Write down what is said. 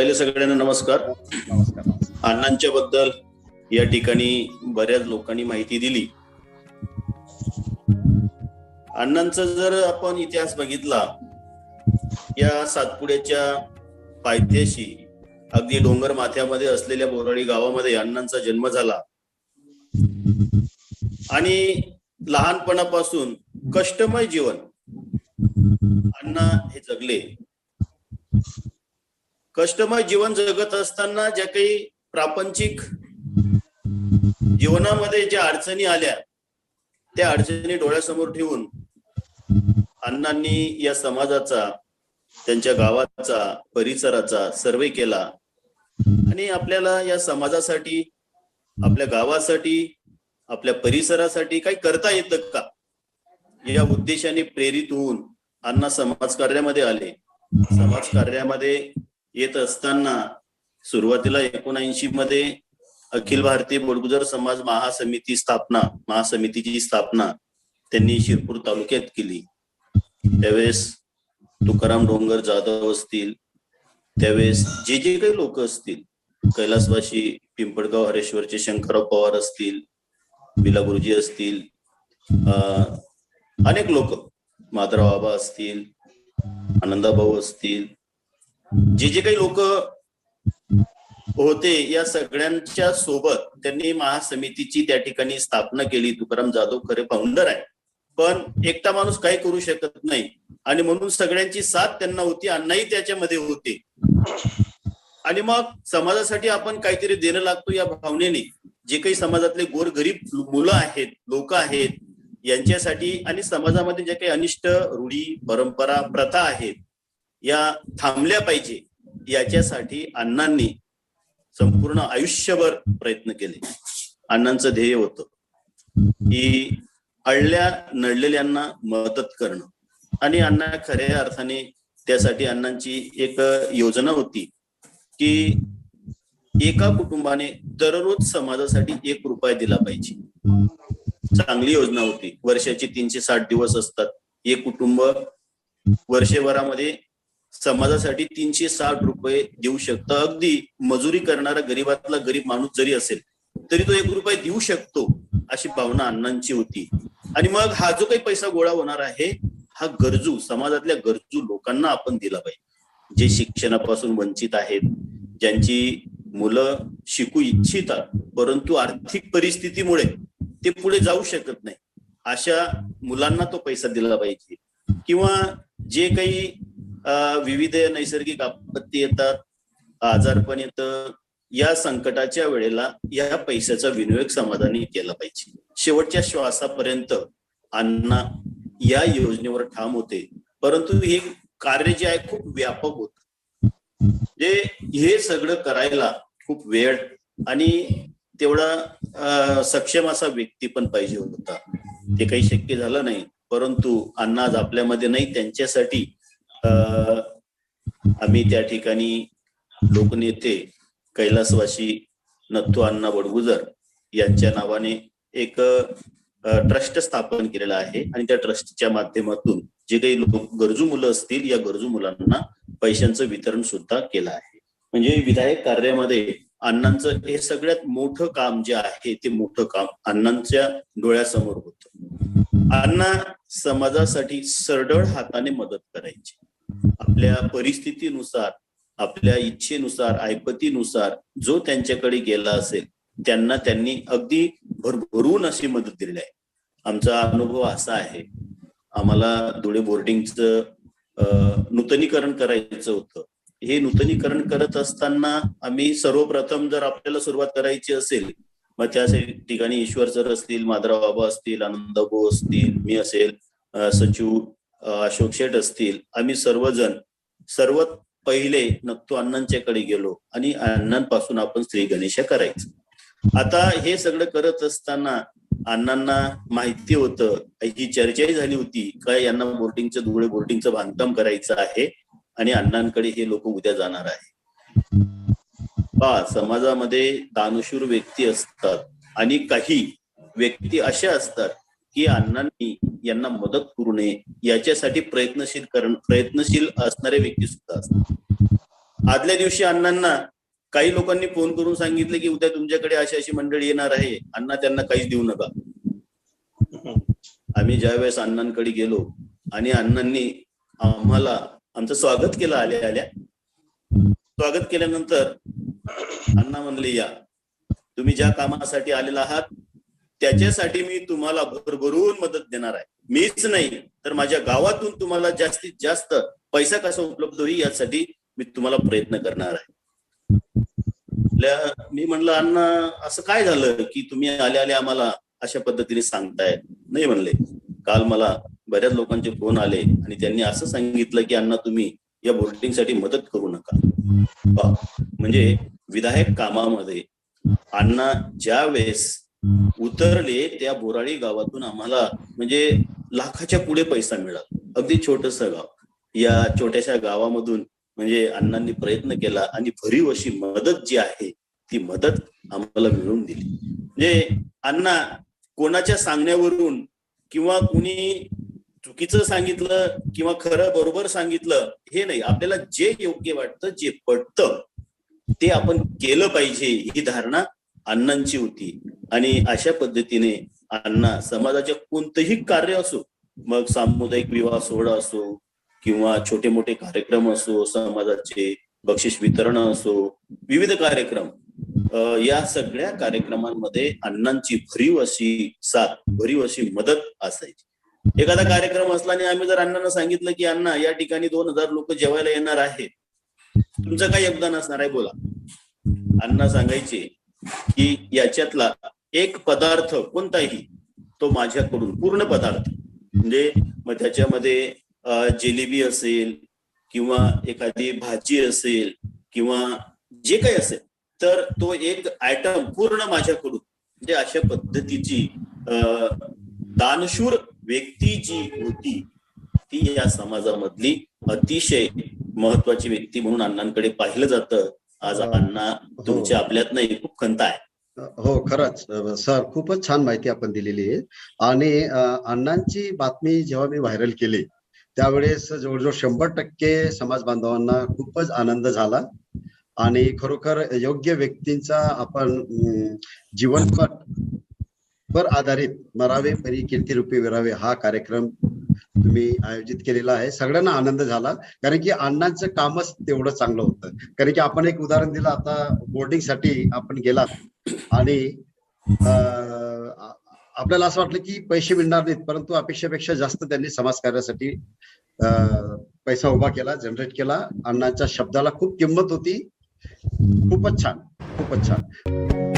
पहिले सगळ्यांना नमस्कार. अण्णांच्या बद्दल या ठिकाणी बऱ्याच लोकांनी माहिती दिली. अण्णांचा जर आपण इतिहास बघितला या सातपुड्याच्या पायथ्याशी अगदी डोंगर माथ्यामध्ये असलेल्या बोराडी गावामध्ये अण्णांचा जन्म झाला. आणि लहानपणापासून कष्टमय जीवन अण्णा हे जगले. कष्टमय जीवन जगत असताना ज्या काही प्रापंचिक जीवनामध्ये ज्या अडचणी आल्या त्या अडचणी डोळ्यासमोर ठेवून अण्णांनी या समाजाचा त्यांच्या गावाचा परिसराचा सर्वे केला आणि आपल्याला या समाजासाठी आपल्या गावासाठी आपल्या परिसरासाठी काही करता येतं का? या उद्देशाने प्रेरित होऊन अण्णा समाज कार्यामध्ये आले. समाज कार्यामध्ये येत असताना सुरुवातीला एकोणऐंशी मध्ये अखिल भारतीय बोडगुजर समाज महासमिती स्थापना महासमितीची स्थापना त्यांनी शिरपूर तालुक्यात केली. त्यावेळेस तुकाराम डोंगर जाधव असतील त्यावेळेस जे जे काही लोक असतील कैलासवाशी पिंपळगाव हरेश्वरचे शंकरराव पवार असतील बिला गुरुजी असतील अनेक लोक माधवराव बाबा असतील आनंदाभाऊ असतील जे जे काही लोक होते या सगळ्यांच्या सोबत त्यांनी महासमितीची त्या ठिकाणी स्थापना केली. तुकाराम जाधव खरे फाउंडर आहे पण एकटा माणूस काही करू शकत नाही. आणि म्हणून सगळ्यांची साथ त्यांना होती अण्णाही त्याच्यामध्ये होते. आणि मग समाजासाठी आपण काहीतरी देणं लागतो या भावनेने. जे काही समाजातले गोरगरीब मुलं आहेत लोक आहेत यांच्यासाठी आणि समाजामध्ये जे काही अनिष्ट रूढी परंपरा प्रथा आहेत या थांबल्या पाहिजे याच्यासाठी अण्णांनी संपूर्ण आयुष्यभर प्रयत्न केले. अण्णांचं ध्येय होतं की अडल्या नडलेल्यांना मदत करणं. आणि अण्णा खऱ्या अर्थाने त्यासाठी अण्णांची एक योजना होती की एका कुटुंबाने दररोज समाजासाठी एक रुपया दिला पाहिजे. चांगली योजना होती. वर्षाचे तीनशे साठ दिवस असतात. एक कुटुंब वर्षभरामध्ये समाजासाठी तीनशे साठ रुपये देऊ शकतं. अगदी मजुरी करणारा गरीबातला गरीब माणूस जरी असेल तरी तो एक रुपये देऊ शकतो अशी भावना अण्णांची होती. आणि मग हा जो काही पैसा गोळा होणार आहे हा गरजू समाजातल्या गरजू लोकांना आपण दिला पाहिजे. जे शिक्षणापासून वंचित आहेत ज्यांची मुलं शिकू इच्छितात परंतु आर्थिक परिस्थितीमुळे ते पुढे जाऊ शकत नाही अशा मुलांना तो पैसा दिला पाहिजे. किंवा जे काही विविध नैसर्गिक आपत्ती येतात आजारपण येतं. या संकटाच्या वेळेला या पैशाचा विनियोग समाधानी केला पाहिजे. शेवटच्या श्वासापर्यंत अण्णा या योजनेवर ठाम होते. परंतु हे कार्य जे आहे खूप व्यापक होत. जे हे सगळं करायला खूप वेळ आणि तेवढा सक्षम असा व्यक्ती पण पाहिजे होता. ते काही शक्य झालं नाही. परंतु अण्णा आज आपल्यामध्ये नाही त्यांच्यासाठी आम्ही त्या ठिकाणी लोकनेते कैलासवासी नथू अण्णा बडगुजर यांच्या नावाने एक ट्रस्ट स्थापन केलेला आहे आणि त्या ट्रस्टच्या माध्यमातून जे काही लोक गरजू मुलं असतील या गरजू मुलांना पैशांचं वितरण सुद्धा केलं आहे. म्हणजे विधायक कार्यामध्ये अण्णांचं हे सगळ्यात मोठं काम जे आहे ते मोठं काम अण्णांच्या डोळ्यासमोर होतं. अण्णा समाजासाठी सरळ हाताने मदत करायची. आपल्या परिस्थितीनुसार आपल्या इच्छेनुसार ऐपतीनुसार जो त्यांच्याकडे गेला असेल त्यांना त्यांनी अगदी भरभरून अशी मदत दिली आहे. आमचा अनुभव असा आहे आम्हाला धुळे बोर्डिंगचं नूतनीकरण करायचं होतं. हे नूतनीकरण करत असताना आम्ही सर्वप्रथम जर आपल्याला सुरुवात करायची असेल मग त्या ठिकाणी ईश्वर सर असतील माधरा बाबा असतील आनंदभाऊ असतील मी असेल सचिव अशोक शेठ असतील आम्ही सर्वजण सर्वात पहिले नक्तो अण्णांच्याकडे गेलो आणि अण्णांपासून आपण श्री गणेश करायचं. आता हे सगळं करत असताना अण्णांना माहिती होतं ही चर्चाही झाली होती काय यांना बोर्डिंगचं धुळे बोर्डिंगचं बांधकाम करायचं आहे आणि अण्णांकडे हे लोक उद्या जाणार आहे. पा समाजामध्ये दानशूर व्यक्ती असतात आणि काही व्यक्ती अशा असतात की अण्णांनी यांना मदत करू नये याच्यासाठी प्रयत्नशील करण प्रयत्नशील असणारे व्यक्ती सुद्धा असतात. आदल्या दिवशी अण्णांना काही लोकांनी फोन करून सांगितले की उद्या तुमच्याकडे अशी अशी मंडळी येणार आहे. अण्णा त्यांना काहीच देऊ नका. आम्ही ज्यावेळेस अण्णांकडे गेलो आणि अण्णांनी आम्हाला आमचं स्वागत केलं आल्या आल्या. स्वागत केल्यानंतर अण्णा म्हणले या तुम्ही ज्या कामासाठी आलेला आहात त्याच्यासाठी मी तुम्हाला भरभरून मदत देणार आहे. मीच नाही तर माझ्या गावातून तुम्हाला जास्तीत जास्त पैसा कसा उपलब्ध होईल यासाठी मी तुम्हाला प्रयत्न करणार आहे. मी म्हणलं अण्णा असं काय झालं की तुम्ही आल्या आले आम्हाला अशा पद्धतीने सांगताय? नाही म्हणले. काल मला बऱ्याच लोकांचे फोन आले आणि त्यांनी असं सांगितलं की अण्णा तुम्ही या बोर्डिंगसाठी मदत करू नका. म्हणजे विधायक कामामध्ये अण्णा ज्या वेळेस उतरले त्या बोराळी गावातून आम्हाला म्हणजे लाखाच्या पुढे पैसा मिळाला. अगदी छोटस गाव. या छोट्याशा गावामधून म्हणजे अण्णांनी प्रयत्न केला आणि भरीव अशी मदत जी आहे ती मदत आम्हाला मिळवून दिली. म्हणजे अण्णा कोणाच्या सांगण्यावरून किंवा कुणी चुकीचं सांगितलं किंवा खरं बरोबर सांगितलं हे नाही. आपल्याला जे योग्य वाटतं जे पटतं ते आपण केलं पाहिजे ही धारणा अण्णांची होती. आणि अशा पद्धतीने अण्णा समाजाचे कोणतंही कार्य असो मग सामुदायिक विवाह सोहळा असो किंवा छोटे मोठे कार्यक्रम असो समाजाचे बक्षीस वितरण असो विविध कार्यक्रम या सगळ्या कार्यक्रमांमध्ये अण्णांची भरीव अशी साथ भरीव अशी मदत असायची. एखादा कार्यक्रम असला आणि आम्ही जर अण्णांना सांगितलं की अण्णा या ठिकाणी दोन हजार लोक जेवायला येणार आहेत. तुमचं काय योगदान असणार आहे? बोला. अण्णा सांगायचे की याच्यातला एक पदार्थ कोणताही तो माझ्याकडून पूर्ण पदार्थ. म्हणजे मग त्याच्यामध्ये जिलेबी असेल किंवा एखादी भाजी असेल किंवा जे काही असेल तर तो एक आयटम पूर्ण माझ्याकडून. म्हणजे अशा पद्धतीची दानशूर व्यक्ती जी होती ती या समाजामधली अतिशय महत्वाची व्यक्ती म्हणून अण्णांकडे पाहिलं जातं. आज अण्णा तुमच्या आपल्यात नाही खूप खंत आहे हो खरंच. सर खूपच छान माहिती आपण दिलेली आहे. आणि अण्णांची बातमी जेव्हा मी व्हायरल केली त्यावेळेस जवळजवळ शंभर टक्के समाज बांधवांना खूपच आनंद झाला. आणि खरोखर योग्य व्यक्तींचा आपण जीवनपट वर आधारित मरावे परी कीर्ती रूपी विरावे हा कार्यक्रम तुम्ही आयोजित केलेला आहे. सगळ्यांना आनंद झाला. कारण की अण्णांचं कामच तेवढं चांगलं होतं. कारण की आपण एक उदाहरण दिलं आता बोर्डिंगसाठी आपण गेलात. आणि आपल्याला असं वाटलं की पैसे मिळणार नाहीत परंतु अपेक्षेपेक्षा जास्त त्यांनी समाजकार्यासाठी अं, पैसा उभा केला जनरेट केला. अण्णांच्या शब्दाला खूप किंमत होती. खूपच छान. खूपच छान.